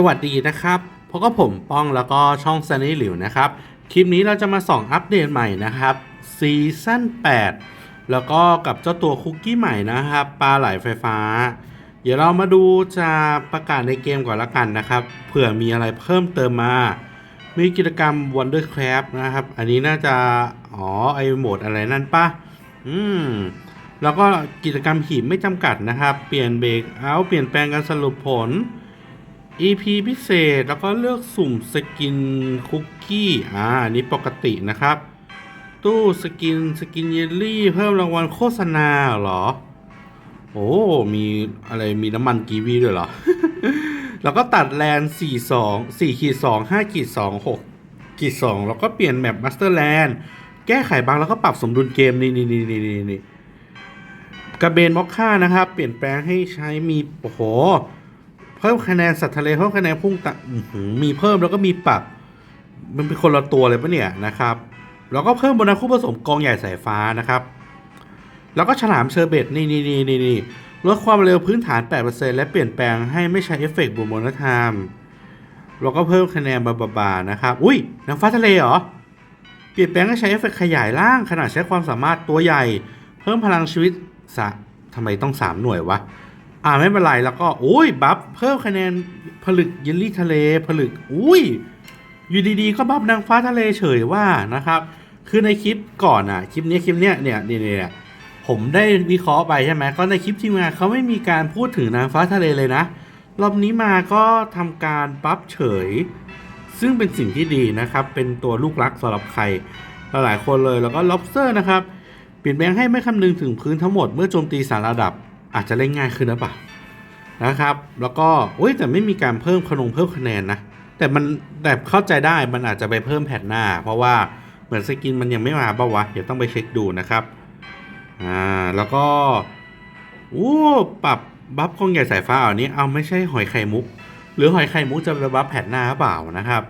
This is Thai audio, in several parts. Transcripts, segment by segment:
สวัสดีนะครับพบกับผมป้องแล้วก็ช่องซันนี่หลิวนะครับ คลิปนี้เราจะมาส่องอัปเดตใหม่นะครับซีซั่น8 แล้วก็กับเจ้าตัวคุกกี้ใหม่นะครับปลาไหลไฟฟ้า เดี๋ยวเรามาดูจะประกาศในเกมก่อนละกันนะครับ เผื่อมีอะไรเพิ่มเติมมา มีกิจกรรม Wondercraft นะครับ อันนี้น่าจะ อ๋อ ไอโหมดอะไรนั่นปะอืมแล้วก็กิจกรรมหีบไม่จำกัดนะครับ เปลี่ยนเบรกเอาเปลี่ยนแปลงการสรุปผล EP พิเศษแล้วก็เลือกสุ่มสกินคุกกี้อ่าอันนี้ปกตินะครับ ตู้สกินสกินเยลลี่เพิ่มรางวัลโฆษณาเหรอ โอ้ มีอะไรมีน้ำมันกีวีด้วยเหรอ แล้วก็ตัดแลน 4 2 4ขีด2 5ขีด2 6ขีด2แล้วก็เปลี่ยนแมปมาสเตอร์แลนด์แก้ไขบางแล้วก็ปรับสมดุลเกมนี่นี่นี่นี่นี่กระเบนมอคค่านะครับ เปลี่ยนแปลงให้ใช้มีโอ้โห เพิ่มคะแนนสัตว์ทะเลเพิ่มคะแนนพุ่งตะมีเพิ่มแล้วก็มีปรับ มันเป็นคนละตัวเลยปะเนี่ยนะครับ แล้วก็เพิ่มโบนัสคู่ผสมกองใหญ่สายฟ้านะครับ แล้วก็ฉลามเชอร์เบตนี่นี่นี่นี่นี่ลดความเร็วพื้นฐาน 8%และเปลี่ยนแปลงให้ไม่ใช้เอฟเฟกต์บนโมนธรรมแล้วก็เพิ่มคะแนนบาบาบานะครับ อุ้ยนางฟ้าทะเลเหรอ เปลี่ยนแปลงให้ใช้เอฟเฟกต์ขยายร่างขนาดใช้ความสามารถตัวใหญ่ เพิ่มพลังชีวิตสะทำไมต้อง 3 หน่วยวะ อ่าไม่เป็นไรแล้วก็อุ้ยบัฟเพิ่มคะแนนผลึกเยลลี่ทะเลผลึกอุ้ยอยู่ดีๆ ก็บัฟนางฟ้าทะเลเฉยว่านะครับ คือในคลิปก่อนอะคลิปนี้คลิปเนี้ยเนี่ยเนี่ยเนี่ยผมได้วิเคราะห์ไปใช่ไหมก็ในคลิปทีมงานเขาไม่มีการพูดถึงนางฟ้าทะเลเลยนะ รอบนี้มาก็ทำการบัฟเฉย ซึ่งเป็นสิ่งที่ดีนะครับ เป็นตัวลูกรักสำหรับใครหลายๆคนเลยแล้วก็ lobster นะครับเปลี่ยนแปลงให้ไม่คำนึงถึงพื้นทั้งหมดเมื่อโจมตีสารระดับ อาจจะเล่นง่ายขึ้นหรือเปล่านะครับ แล้วก็อุ้ยแต่ไม่มีการเพิ่มขนงเพิ่มคะแนนนะ แต่มันแต่เข้าใจได้มันอาจจะไปเพิ่มแพทหน้า เพราะว่าเหมือนสกินมันยังไม่มาป่าวะ เดี๋ยวต้องไปเช็คดูนะครับ อ่า แล้วก็อู้ปรับบัฟกองใหญ่สายฟ้าอันนี้ เอาไม่ใช่หอยไข่มุก หรือหอยไข่มุกจะไปบัฟแพทหน้าหรือเปล่านะครับ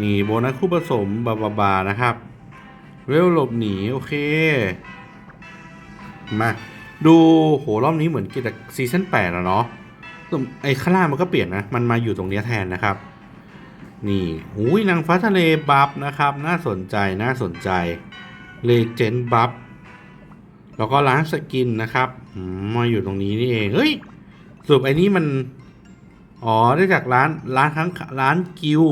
นี่โบนัสคู่ผสมบาบาบานะครับเวลหลบหนีโอเค มา ดูโหรอบนี้เหมือนกิจซีซั่นแปดแล้วเนาะไอ้ข้างล่างมันก็เปลี่ยนนะ มันมาอยู่ตรงนี้แทนนะครับ นี่หูยนางฟ้าทะเลบัฟนะครับ น่าสนใจน่าสนใจเลเจนด์บัฟแล้วก็ร้านสกินนะครับมมาอยู่ตรงนี้นี่เองเฮ้ยสรุปไอ้นี้มัน อ๋อได้จากร้านร้านทั้งร้านกิว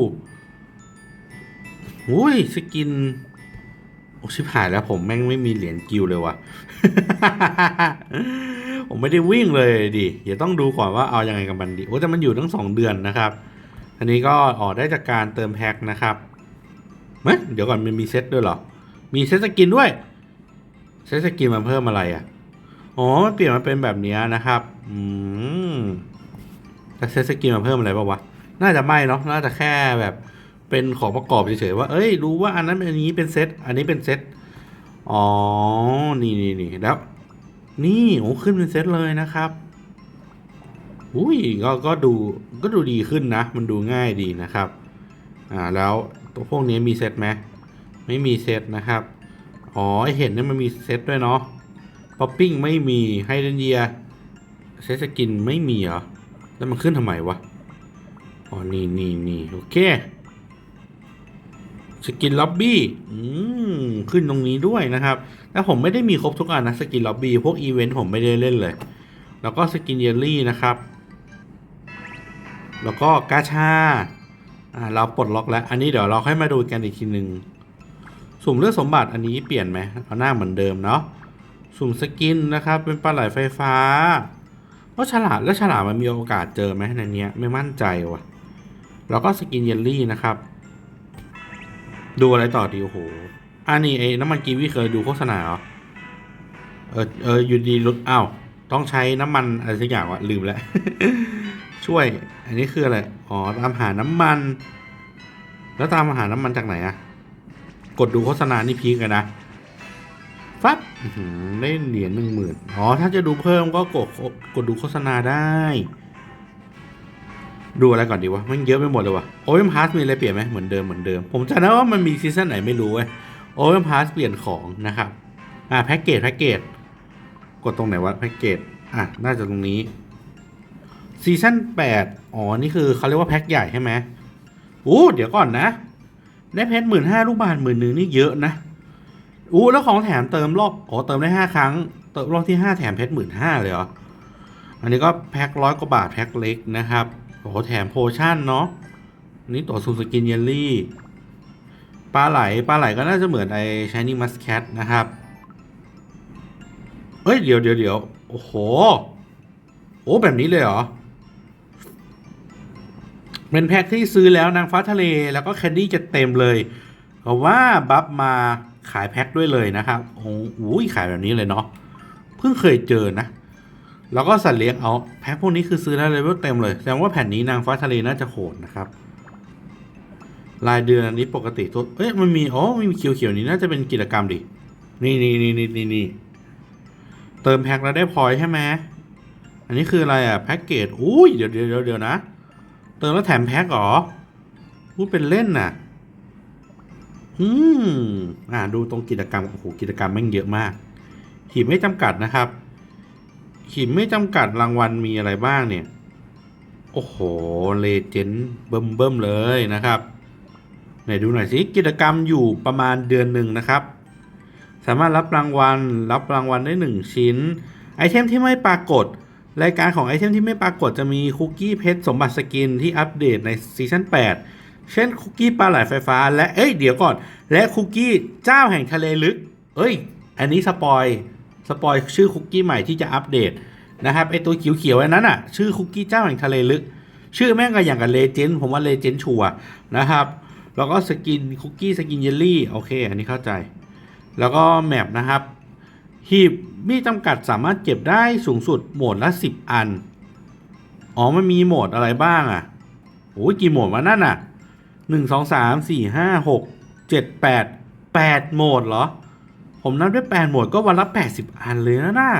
หูยสกินโอ้ชิบหายแล้วผมแม่งไม่มีเหรียญกิวเลยว่ะ ผมไม่ได้วิ่งเลยดิเดี๋ยวต้องดูก่อนว่าเอาอยัางไงกับมันดีโอ้แต่มันอยู่ทั้งสองเดือนนะครับ อันนี้ก็ออกได้จากการเติมแพ็คนะครับเฮ้ยเดี๋ยวก่อนมันมีเซตด้วยเหรอ มีเซตสกินด้วย เซตสกินมันเพิ่มอะไรอะ อ๋อมันเปลี่ยนมาเป็นแบบนี้นะครับ อืมแต่เซตสกินมันเพิ่มอะไรป่าวะ น่าจะไม่เนาะ น่าจะแค่แบบเป็นของประกอบเฉยๆว่า เอ้ย รู้ว่าอันนั้นเป็นอันนี้เป็นเซต อันนี้เป็นเซต อ๋อ นี่นี่นี่แล้ว นี่โอ้ขึ้นเป็นเซตเลยนะครับ อุ้ยก็ก็ดูก็ดูดีขึ้นนะ มันดูง่ายดีนะครับ อ่าแล้วตัวพวกนี้มีเซตไหมไม่มีเซตนะครับ อ๋อเห็นเนี่ยมันมีเซตด้วยเนาะป๊อปปิ้งไม่มีไฮเดนเยียเซตสกินไม่มีเหรอ แล้วมันขึ้นทำไมวะ อ๋อ นี่นี่นี่โอเค สกินล็อบบี้อืมขึ้นตรงนี้ด้วยนะครับแต่ผมไม่ได้มีครบทุกอันนะสกินล็อบบี้พวกอีเวนต์ผมไม่ได้เล่นเลย แล้วก็สกินเยลลี่นะครับ แล้วก็กาชาอ่าเราปลดล็อกแล้ว อันนี้เดี๋ยวเราค่อยมาดูกันอีกทีหนึ่งสุ่มเลือกสมบัติอันนี้เปลี่ยนไหมเอาหน้าเหมือนเดิมเนาะสุ่มสกินนะครับเป็นปลาไหลไฟฟ้าแล้วฉลาดแล้วฉลาดมันมีโอกาสเจอไหมในเนี้ยไม่มั่นใจว่ะ แล้วก็สกินเยลลี่นะครับ ดูอะไรต่อดีโอ้โหอันนี้ไอ้น้ำมันกีวีเคยดูโฆษณาเหรอเออเอออยู่ดีรถอ้าวต้องใช้น้ำมันอะไรสักอย่างวะลืมแล้ว ช่วย อันนี้คืออะไรอ๋อตามหาน้ำมัน แล้วตามหาน้ำมันจากไหนอะกดดูโฆษณานี่พีกเลยนะฟับได้เหรียญหนึ่งหมื่นอ๋อถ้าจะดูเพิ่มก็กดกดดูโฆษณาได้ ดูอะไรก่อนดีวะมันเยอะไปหมดเลยวะโอเวอร์พาสมีอะไรเปลี่ยนไหมเหมือนเดิมเหมือนเดิม ผมจำได้ว่ามันมีซีซั่นไหนไม่รู้เว้ยโอเวอร์พาสเปลี่ยนของนะครับ อ่าแพ็กเกจแพ็กเกจกดตรงไหนวะแพ็กเกจอะน่าจะตรงนี้ซีซั่น8อ๋อ นี่คือเขาเรียกว่าแพ็คใหญ่ใช่ไหมอู้เดี๋ยวก่อนนะ ได้เพชรหมื่นห้าลูกบาทหมื่นหนึ่งนี่เยอะนะอู้แล้วของแถมเติมรอบอ๋อเติมได้ห้าครั้ง เติมรอบที่ห้าแถมเพชรหมื่นห้าเลยเหรออันนี้ก็แพ็คร้อยกว่าบาทแพ็คเล็กนะครับ โหแถมโพชั่นเนาะนี่ตัวซูสกินเยลลี่ปลาไหลปลาไหลก็น่าจะเหมือนไอ้ชายนี่มัสแคทนะครับเฮ้ยเดี๋ยวเดี๋ยวเดี๋ยวโอ้โหโอ้แบบนี้เลยเหรอเป็นแพ็คที่ซื้อแล้วนางฟ้าทะเลแล้วก็แคนดี้จะเต็มเลยเพราะว่าบัฟมาขายแพ็คด้วยเลยนะครับโอ้โหขายแบบนี้เลยเนาะเพิ่งเคยเจอนะ แล้วก็สัตว์เลี้ยงเอาแพ็คพวกนี้คือซื้อแล้วเลยว่าเต็มเลยแสดงว่าแผ่นนี้นางฟ้าทะเลน่าจะโหดนะครับรายเดือนอันนี้ปกติตัวเอ้ยมันมีอ๋อมีเขียวๆนี้น่าจะเป็นกิจกรรมดินี่นี่นี่นี่นี่นี่เติมแพ็คแล้วได้พอยใช่ไหมอันนี้คืออะไรอะแพ็กเกจอุ้ยเดี๋ยวเดี๋ยวเดี๋ยวนะ เติมแล้วแถมแพ็คเหรอพูดเป็นเล่นน่ะอืมอ่าดูตรงกิจกรรมโอ้โหกิจกรรมแม่งเยอะมากหีบไม่จำกัดนะครับ หีบไม่จำกัดรางวัลมีอะไรบ้างเนี่ย โอ้โห เลเจนด์เบิ่มเบิ่มเลยนะครับ ไหนดูหน่อยสิกิจกรรมอยู่ประมาณเดือนหนึ่งนะครับ สามารถรับรางวัล รับรางวัลได้ 1 ชิ้น ไอเทมที่ไม่ปรากฏ รายการของไอเทมที่ไม่ปรากฏจะมีคุกกี้เพชรสมบัติสกินที่อัปเดตในซีซั่น8 เช่นคุกกี้ปลาไหลไฟฟ้า และเอ้ยเดี๋ยวก่อน และคุกกี้เจ้าแห่งทะเลลึก เอ้ย อันนี้สปอย สปอยชื่อคุกกี้ใหม่ที่จะอัปเดตนะครับไอตัวเขียวๆอันนั้นอะชื่อคุกกี้เจ้าแห่งทะเลลึก ชื่อแม่งก็อย่างกับเลเจนด์ผมว่าเลเจนด์ชัวนะครับแล้วก็สกินคุกกี้สกินเยลลี่โอเค อันนี้เข้าใจ แล้วก็แมปนะครับหีบมีจำกัดสามารถเก็บได้สูงสุดโหมดละ 10 อัน อ๋อมันมีโหมดอะไรบ้างอะโอ้ยกี่โหมดวะนั่นอะหนึ่งสองสามสี่ห้าหกเจ็ดแปดแปดโหมดเหรอ ผมนับได้แปดโหมดก็วันละแปดสิบอันเลยนะน่า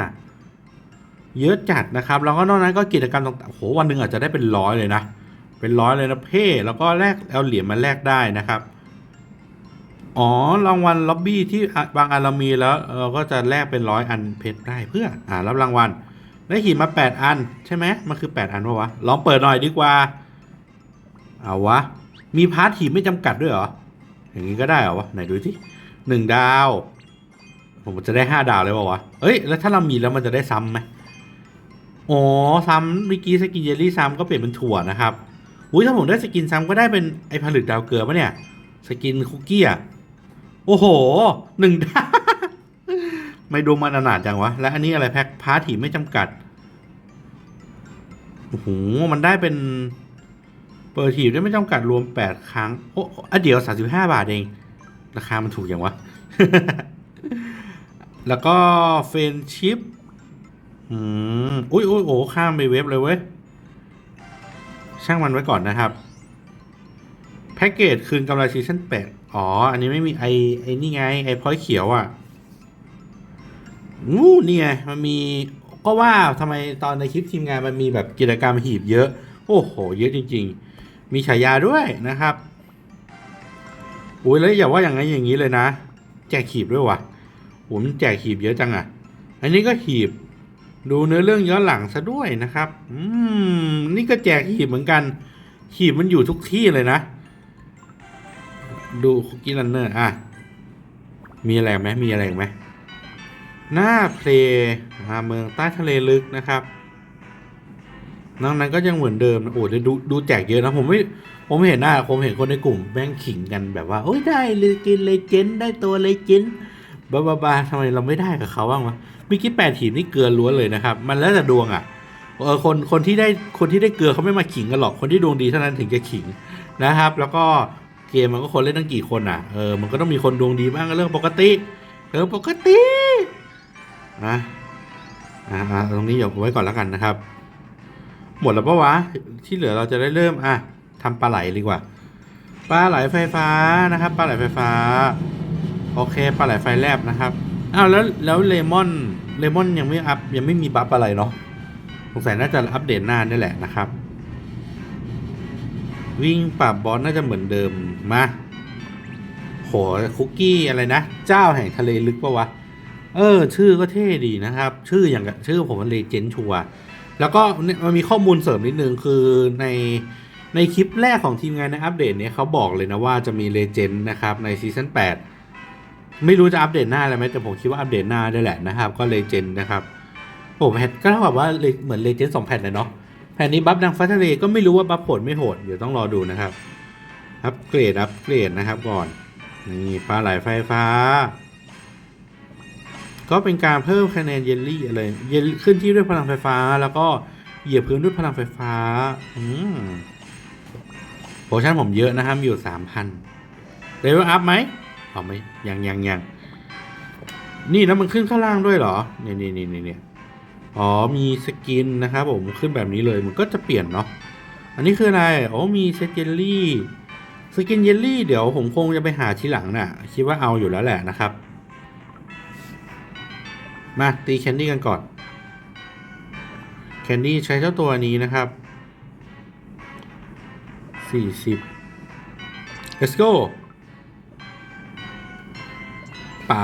เยอะจัดนะครับ แล้วก็นอกนั้นก็กิจกรรมต่างๆโอ้โหวันหนึ่งอาจจะได้เป็นร้อยเลยนะ เป็นร้อยเลยนะเพ่แล้วก็แลกเอาเหรียญมาแลกได้นะครับ อ๋อรางวัลล็อบบี้ที่บางอันเรามีแล้วเราก็จะแลกเป็นร้อยอันเพชรได้เพื่ออ่ารับรางวัลได้หีบมา 8 อันใช่ไหมมันคือ 8 อันปะวะลองเปิดหน่อยดีกว่า เอาวะ มีพาร์ทหีบไม่จำกัดด้วยเหรอ อย่างนี้ก็ได้เหรอวะไหนดูที่หนึ่งดาว ผมจะได้5ดาวเลยปะวะ เอ้ย แล้วถ้าเรามีแล้วมันจะได้ซ้ำไหมอ๋อ ซ้ำเมื่อกี้สกินเยลลี่ซ้ำก็เปลี่ยนเป็นถั่วนะครับ อุ้ยถ้าผมได้สกินซ้ำก็ได้เป็นไอผลึกดาวเกลือปะเนี่ย สกินคุกกี้อะ โอ้โห หนึ่งดาวไม่ดูมันอนาถจังวะ และอันนี้อะไรแพ็คพาร์ทีไม่จำกัด โอ้โห มันได้เป็นเปิดถีได้ไม่จำกัดรวม8ครั้ง โอ้อะเดี๋ยว35บาทเอง ราคามันถูกอย่างวะ แล้วก็เฟนชิปอืมอุ้ยอุ้ยโอ้ข้ามไปเว็บเลยเว้ย ช่างมันไว้ก่อนนะครับ แพ็กเกจคืนกำไรซีซั่นแปดอ๋อ อันนี้ไม่มีไอไอนี่ไง ไอพอยต์เขียวอะ่ะอู้นี่ไง มันมีก็ว่าทำไมตอนในคลิปทีมงานมันมีแบบกิจกรรมหีบเยอะ โอ้โห เยอะจริง ๆ มีฉายาด้วยนะครับอุ้ยแล้วอย่าว่าอย่างนั้นอย่างนี้เลยนะ แจกหีบด้วยว่ะ โหมันแจกหีบเยอะจังอะ่ะ อันนี้ก็หีบ ดูเนื้อเรื่องย้อนหลังซะด้วยนะครับ อืม นี่ก็แจกหีบเหมือนกัน หีบมันอยู่ทุกที่เลยนะ ดูคุกกี้รันเนอร์อะ มีอะไรไหมมีอะไรไหมหน้าเพลย์มาเมืองใต้ทะเลลึกนะครับนอกนั้นก็ยังเหมือนเดิมนะโอ้ยดูดูแจกเยอะนะผมไม่ผมเห็นหน้าผมเห็นคนในกลุ่มแม่งขิงกันแบบว่า โอ้ยได้เลยกินเลเจนได้ตัวเลเจน บ้าบ้าบ้าทำไมเราไม่ได้กับเขาบ้างวะเมื่อกี้แปดทีมนี่เกลือล้วนเลยนะครับ มันแล้วแต่ดวงอะเออคนคนที่ได้คนที่ได้เกลือเขาไม่มาขิงกันหรอกคนที่ดวงดีเท่านั้นถึงจะขิงนะครับ แล้วก็เกมมันก็คนเล่นตั้งกี่คนอะเออมันก็ต้องมีคนดวงดีบ้างก็เรื่องปกติเออปกตินะอ่าอ่าตรงนี้หยกไว้ก่อนแล้วกันนะครับ หมดแล้วปะวะที่เหลือเราจะได้เริ่มอะทำปลาไหลดีกว่าปลาไหลไฟฟ้านะครับปลาไหลไฟฟ้า โอเคปลาไหลไฟแลบนะครับอ้าวแล้วแล้วเลมอนเลมอนยังไม่อัพยังไม่มีบัฟอะไรเนาะสงสัยน่าจะอัปเดตหน้านี่แหละนะครับ วิ่งปราบบอสน่าจะเหมือนเดิมมาโหคุกกี้อะไรนะ เจ้าแห่งทะเลลึกปะวะ เออ ชื่อก็เท่ดีนะครับ ชื่ออย่างชื่อผมมันเลเจนชัวร์แล้วก็เนี่ยมันมีข้อมูลเสริมนิดนึงคือในในคลิปแรกของทีมงานในอัปเดตเนี่ยเขาบอกเลยนะว่าจะมีเลเจนด์นะครับในซีซั่น8 ไม่รู้จะอัปเดตหน้าอะไรไหมแต่ผมคิดว่าอัปเดตหน้าได้แหละนะครับ ก็เลเจนด์นะครับโอ้แพทก็เท่ากับว่าเหมือนเลเจนด์สองแผ่นเลยเนาะแผ่นนี้บัฟดังฟ้าทะเลก็ไม่รู้ว่าบัฟโหดไม่โหดเดี๋ยวต้องรอดูนะครับอัปเกรดอัปเกรดนะครับก่อนนี่ปลาไหลไฟฟ้า ก็เป็นการเพิ่มคะแนนเยลลี่อะไรเยลขึ้นที่ด้วยพลังไฟฟ้า แล้วก็เหยียบพื้นด้วยพลังไฟฟ้าอืมโพชั่นผมเยอะนะครับอยู่สามพันเลเวลอัพไหม เอาไหมยังยังยังนี่แล้วมันขึ้นข้างล่างด้วยเหรอเนี่นี่นี่นี่นี่ยอ๋อมีสกินนะครับผมขึ้นแบบนี้เลยมันก็จะเปลี่ยนเนาะอันนี้คืออะไรอ๋อมีเซตเยลลี่สกินเยลลี่เดี๋ยวผมคงจะไปหาทีหลังน่ะคิดว่าเอาอยู่แล้วแหละนะครับ มาตีแคนดี้กันก่อนแคนดี้ใช้เจ้าตัวนี้นะครับ40 let's go ไป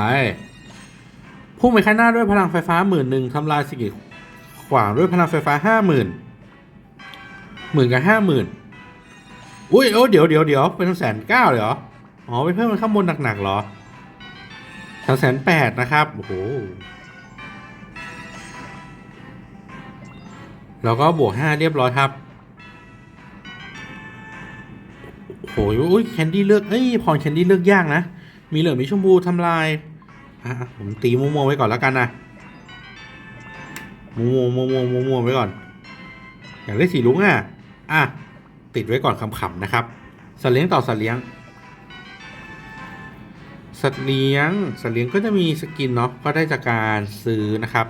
พุ่งไปข้างหน้าด้วยพลังไฟฟ้าหมื่นหนึ่งทำลายสกิลขวางด้วยพลังไฟฟ้าห้าหมื่นหมื่นกับห้าหมื่นอุ้ยโอ้เดี๋ยวเดี๋ยวเดี๋ยวเป็นแสนเก้าเลยเหรอ อ๋อไปเพิ่มมันข้างบนหนักๆเหรอสามแสนแปดนะครับ โอ้โห แล้วก็บวกห้าเรียบร้อยครับโอ้ยอุ้ยแคนดี้เลือก เอ้ย พรแคนดี้เลือกยากนะ มีเหลืองมีชมพูทำลายอะผมตีมัวๆไว้ก่อนแล้วกันนะมัวๆมัวมัวมัวไว้ก่อน อยากได้สีลุงอะอะติดไว้ก่อนขำๆนะครับสัตว์เลี้ยงต่อสัตว์เลี้ยง สัตว์เลี้ยง สัตว์เลี้ยงก็จะมีสกินเนาะก็ได้จากการซื้อนะครับ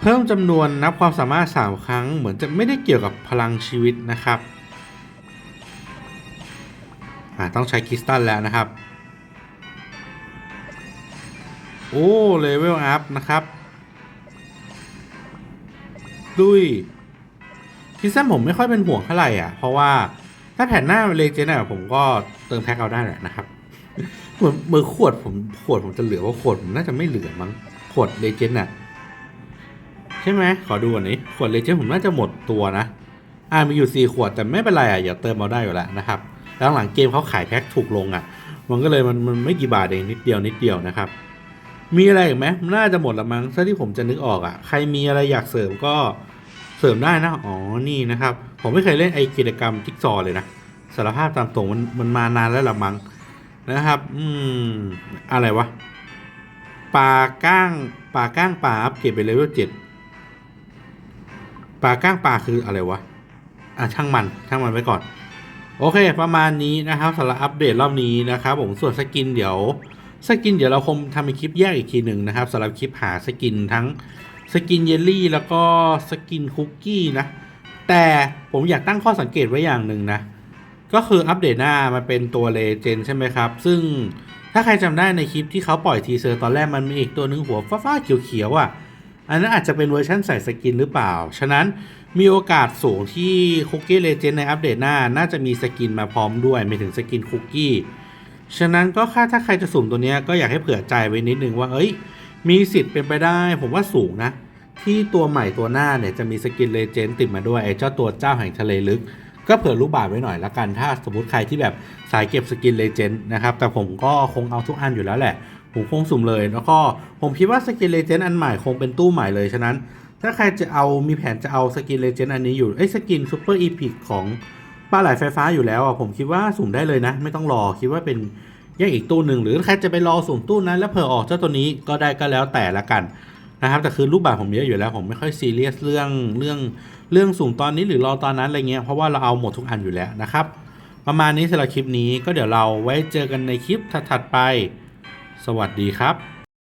เพิ่มจำนวนนับความสามารถ 3 ครั้ง เหมือนจะไม่ได้เกี่ยวกับพลังชีวิตนะครับ อ่าต้องใช้คริสตัลแล้วนะครับ โอ้เลเวลอัพนะครับดุยคริสตัลผมไม่ค่อยเป็นห่วงเท่าไหร่อะ เพราะว่าถ้าแผ่นหน้าเลเจนด์อะผมก็เติมแพ็คเอาได้แหละนะครับเหมือนมือขวดผมขวดผมจะเหลือว่าขวดผมน่าจะไม่เหลือมั้งขวดเลเจนด์อะใช่ไหมขอดูอันนี้ขวดเลเจนด์ผมน่าจะหมดตัวนะอ่ามีอยู่สี่ขวดแต่ไม่เป็นไรอะอย่าเติมเอาได้อยู่แล้วนะครับ แล้วหลังเกมเขาขายแพ็คถูกลงอะ มันก็เลยมันมันไม่กี่บาทเองนิดเดียวนิดเดียวนะครับ มีอะไรอีกไหมน่าจะหมดละมั้งถ้าที่ผมจะนึกออกอะ ใครมีอะไรอยากเสริมก็เสริมได้นะ อ๋อ นี่นะครับ ผมไม่เคยเล่นไอกิจกรรมจิ๊กซอว์เลยนะ สารภาพตามตรงมันมันมานานแล้วละมั้งนะครับ อืม อะไรวะ ปลาก้างปลาก้างปลาอัพเกรดไปเลเวลเจ็ดปลาก้างปลาคืออะไรวะ อะช่างมันช่างมันไว้ก่อน โอเค ประมาณนี้นะครับสำหรับอัปเดตรอบนี้นะครับผมส่วนสกินเดี๋ยวสกินเดี๋ยวเราคงทำเป็นคลิปแยกอีกทีหนึ่งนะครับสำหรับคลิปหาสกินทั้งสกินเยลลี่แล้วก็สกินคุกกี้นะ แต่ผมอยากตั้งข้อสังเกตไว้อย่างหนึ่งนะ ก็คืออัปเดตหน้ามันเป็นตัวเลเจนใช่ไหมครับ ซึ่งถ้าใครจำได้ในคลิปที่เขาปล่อยทีเซอร์ตอนแรกมันมีอีกตัวหนึ่งหัวฟ้าๆเขียวๆอะ อันนั้นอาจจะเป็นเวอร์ชันใส่สกินหรือเปล่า ฉะนั้น มีโอกาสสูงที่คุกกี้เลเจนด์ในอัปเดตหน้า น่าจะมีสกินมาพร้อมด้วยไม่ถึงสกินคุกกี้ ฉะนั้นก็ค่าถ้าใครจะสุ่มตัวเนี้ยก็อยากให้เผื่อใจไว้นิดนึงว่า เอ้ย มีสิทธิ์เป็นไปได้ ผมว่าสูงนะ ที่ตัวใหม่ตัวหน้าเนี่ยจะมีสกินเลเจนติดมาด้วยไอ้เจ้าตัวเจ้าแห่งทะเลลึก ก็เผื่อรู้บาทไว้หน่อยละกัน ถ้าสมมติใครที่แบบสายเก็บสกินเลเจนด์นะครับ แต่ผมก็คงเอาทุกอันอยู่แล้วแหละ ผมคงสุ่มเลย แล้วก็ผมคิดว่าสกินเลเจนด์อันใหม่คงเป็นตู้ใหม่เลย ฉะนั้น ถ้าใครจะเอามีแผนจะเอาสกินเลเจนด์อันนี้อยู่ไอ้สกินซูเปอร์อีพิกของปลาไหลไฟฟ้าอยู่แล้วอะผมคิดว่าสุ่มได้เลยนะ ไม่ต้องรอคิดว่าเป็นแยกอีกตู้หนึ่งหรือใครจะไปรอสุ่มตู้นั้น แล้วเผื่อออกเจ้าตัวนี้ก็ได้ก็แล้วแต่ละกันนะครับแต่คือรูปแบบผมเยอะอยู่แล้วผมไม่ค่อยซีเรียสเรื่องเรื่องเรื่องสุ่มตอนนี้หรือรอตอนนั้นอะไรเงี้ยเพราะว่าเราเอาหมดทุกอันอยู่แล้วนะครับ ประมาณนี้สำหรับคลิปนี้ก็เดี๋ยวเราไว้เจอกันในคลิปถัดๆไป สวัสดีครับ